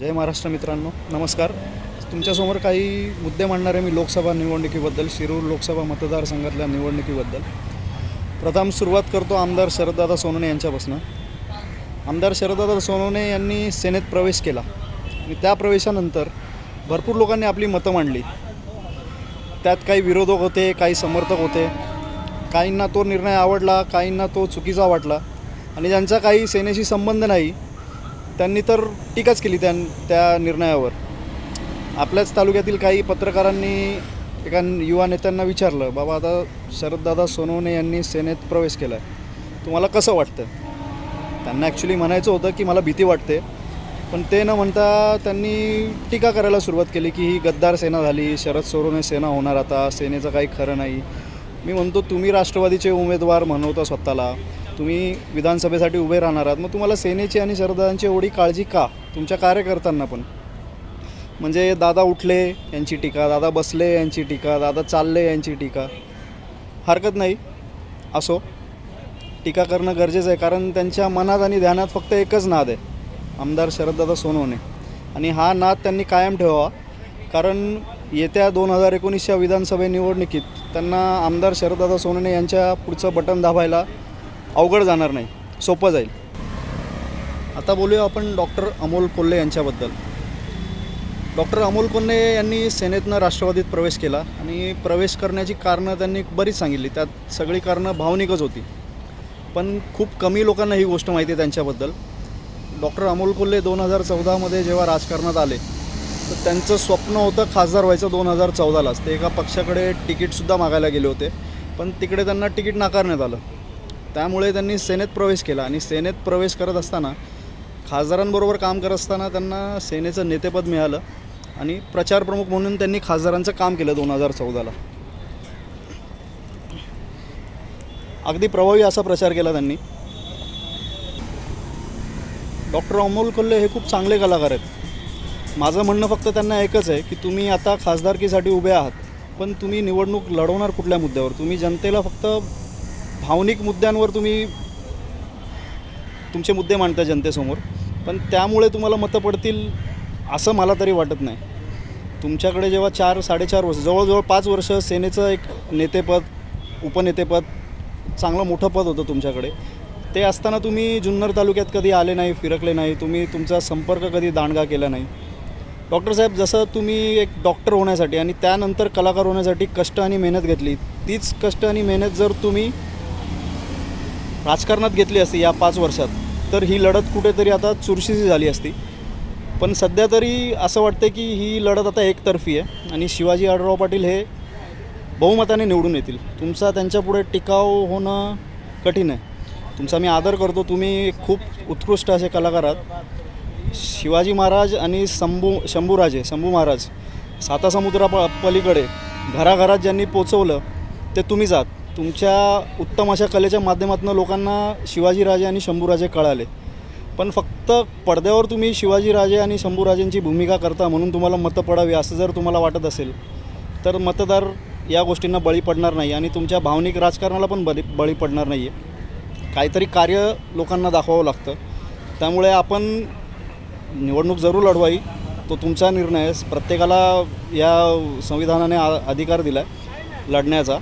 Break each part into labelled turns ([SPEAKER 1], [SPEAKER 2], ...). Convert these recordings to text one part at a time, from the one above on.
[SPEAKER 1] जय महाराष्ट्र मित्रांनो नमस्कार. तुमच्यासमोर काही मुद्दे मांडणार आहे मी लोकसभा निवडणुकीबद्दल शिरूर लोकसभा मतदारसंघातल्या निवडणुकीबद्दल. प्रथम सुरुवात करतो आमदार शरददादा सोनवणे यांच्यापासून. आमदार शरददादा सोनवणे यांनी सेनेत प्रवेश केला. आणि त्या प्रवेशानंतर भरपूर लोकांनी आपली मतं मांडली. त्यात काही विरोधक होते काही समर्थक होते. काहींना तो निर्णय आवडला काहींना तो चुकीचा वाटला. आणि ज्यांचा काही सेनेशी संबंध नाही त्यांनी तर टीकाच केली त्या त्या निर्णयावर. आपल्याच तालुक्यातील काही पत्रकारांनी एका युवा नेत्यांना विचारलं बाबा आता शरददादा सोनवणे यांनी सेनेत प्रवेश केला आहे तुम्हाला कसं वाटतं त्यांना ॲक्च्युली म्हणायचं होतं की मला भीती वाटते. पण ते न म्हणता त्यांनी टीका करायला सुरुवात केली की ही गद्दार सेना झाली शरद सोनवणे सेना होणार आता सेनेचं काही खरं नाही. मी म्हणतो तुम्ही राष्ट्रवादीचे उमेदवार म्हणवता स्वतःला. तुम्ही विधानसभेसाठी उभे राहणार आहात. मग तुम्हाला सेनेची आणि शरदांची एवढी काळजी का? तुमच्या कार्यकर्त्यांना पण. म्हणजे दादा उठले यांची टीका. दादा बसले यांची टीका. दादा चालले यांची टीका. हरकत नाही. असो. टीका करणं गरजेचं आहे. कारण त्यांच्या मनात आणि ध्यानात फक्त एकच नाद आहे. आमदार शरददादा सोनवणे. आणि हा नाद त्यांनी कायम ठेवावा. कारण येत्या दोन हजार एकोणीसच्या विधानसभा निवडणुकीत त्यांना आमदार शरददादा सोनवणे यांच्या पुढचं बटन दाबायला अवघड जाणार नाही. सोपं जाईल. आता बोलूया आपण डॉक्टर अमोल कोल्हे यांच्याबद्दल. डॉक्टर अमोल कोल्हे यांनी सेनेतनं राष्ट्रवादीत प्रवेश केला आणि प्रवेश करण्याची कारणं त्यांनी बरीच सांगितली. त्यात सगळी कारणं भावनिकच होती. पण खूप कमी लोकांना ही गोष्ट माहिती आहे त्यांच्याबद्दल. डॉक्टर अमोल कोल्हे दोन हजार चौदामध्ये जेव्हा राजकारणात आले तर त्यांचं स्वप्न होतं खासदार व्हायचं दोन हजार चौदालाच. ते एका पक्षाकडे तिकीटसुद्धा मागायला गेले होते. पण तिकडे त्यांना तिकीट नाकारण्यात आलं. त्यामुळे त्यांनी सेनेत प्रवेश केला आणि सेनेत प्रवेश करत असताना खासदारांबरोबर काम करत असताना त्यांना सेनेचं नेतेपद मिळालं आणि प्रचार प्रमुख म्हणून त्यांनी खासदारांचं काम केलं दोन हजार चौदाला. अगदी प्रभावी असा प्रचार केला त्यांनी. डॉक्टर अमोल कोल्हे हे खूप चांगले कलाकार आहेत. माझं म्हणणं फक्त त्यांना एकच आहे की तुम्ही आता खासदारकीसाठी उभे आहात पण तुम्ही निवडणूक लढवणार कुठल्या मुद्द्यावर? तुम्ही जनतेला फक्त भावनिक मुद्द्यांवर तुम्ही तुमचे मुद्दे मांडता जनतेसमोर. पण त्यामुळे तुम्हाला मतं पडतील असं मला तरी वाटत नाही. तुमच्याकडे जेव्हा चार साडेचार वर्ष जवळजवळ पाच वर्ष सेनेचं एक नेतेपद उपनेतेपद चांगलं मोठं पद होतं तुमच्याकडे. ते असताना तुम्ही जुन्नर तालुक्यात कधी आले नाही फिरकले नाही तुम्ही तुमचा संपर्क कधी दांडगा केला नाही. डॉक्टर साहेब जसं तुम्ही एक डॉक्टर होण्यासाठी आणि त्यानंतर कलाकार होण्यासाठी कष्ट आणि मेहनत घेतली तीच कष्ट आणि मेहनत जर तुम्ही राजकारणात घेतली असती या पाच वर्षात तर ही लढत कुठेतरी आता चुरशीची झाली असती. पण सध्या तरी असं वाटतं की ही लढत आता एकतर्फी आहे आणि शिवाजी आढळराव पाटील हे बहुमताने निवडून येतील. तुमचा त्यांच्यापुढे टिकाव होणं कठीण आहे. तुमचा मी आदर करतो. तुम्ही खूप उत्कृष्ट असे कलाकार आहात. शिवाजी महाराज आणि शंभू शंभूराजे शंभू महाराज साता समुद्रा प पलीकडे घराघरात ज्यांनी पोचवलं ते तुम्हीच आहात. तुमच्या उत्तम अशा कलेच्या माध्यमातून लोकांना शिवाजीराजे आणि शंभूराजे कळाले. पण फक्त पडद्यावर तुम्ही शिवाजीराजे आणि शंभूराजेंची भूमिका करता म्हणून तुम्हाला मतं पडावी असं जर तुम्हाला वाटत असेल तर मतदार या गोष्टींना बळी पडणार नाही आणि तुमच्या भावनिक राजकारणाला पण बळी बळी पडणार नाही आहे काहीतरी कार्य लोकांना दाखवावं लागतं. त्यामुळे आपण निवडणूक जरूर लढवाई तो तुमचा निर्णय आहे. प्रत्येकाला या संविधानाने आ अधिकार दिला आहे लढण्याचा.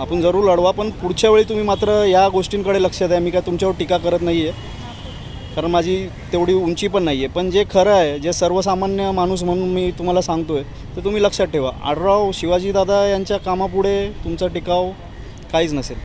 [SPEAKER 1] आपण जरूर लढवा पण पुढच्या वेळी तुम्ही मात्र या गोष्टींकडे लक्ष द्या. मी काय तुमच्यावर टीका करत नाही आहे कारण माझी तेवढी उंची पण नाही आहे पण जे खरं आहे जे सर्वसामान्य माणूस म्हणून मी तुम्हाला सांगतो आहे ते तुम्ही लक्षात ठेवा. आडराव शिवाजीदादा यांच्या कामापुढे तुमचा टिकाव काहीच नसेल.